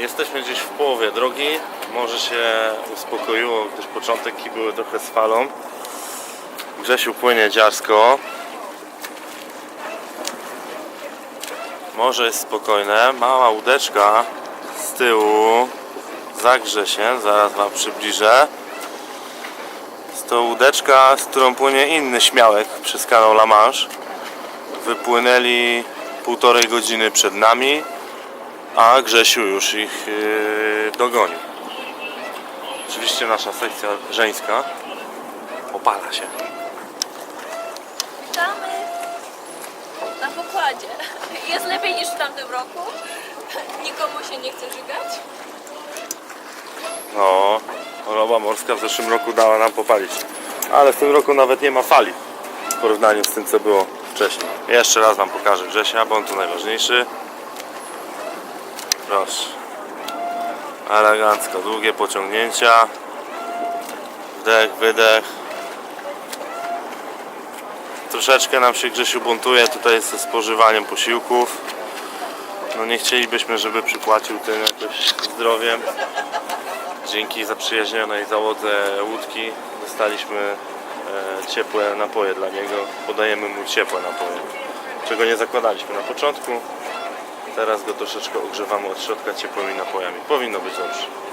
Jesteśmy gdzieś w połowie drogi. Morze się uspokoiło, gdyż początki były trochę z falą. Grzesiu płynie dziarsko. Morze jest spokojne. Mała łódeczka z tyłu zagrze się. Zaraz Wam przybliżę. Jest to łódeczka, z którą płynie inny śmiałek przez kanał La Manche. Wypłynęli półtorej godziny przed nami, a Grzesiu już ich yy, dogonił. Oczywiście nasza sekcja żeńska opala się. Witamy na pokładzie. Jest lepiej niż w tamtym roku. Nikomu się nie chce żygać. No, choroba morska w zeszłym roku dała nam popalić. Ale w tym roku nawet nie ma fali w porównaniu z tym, co było wcześniej. Jeszcze raz Wam pokażę Grzesia, bo on tu najważniejszy. Proszę. Elegancko, długie pociągnięcia. Wdech, wydech. Troszeczkę nam się Grzesiu buntuje tutaj ze spożywaniem posiłków. No nie chcielibyśmy, żeby przypłacił tym jakoś zdrowiem. Dzięki zaprzyjaźnionej załodze łódki dostaliśmy e, ciepłe napoje dla niego. Podajemy mu ciepłe napoje, czego nie zakładaliśmy na początku. Teraz go troszeczkę ogrzewamy od środka ciepłymi napojami. Powinno być dobrze.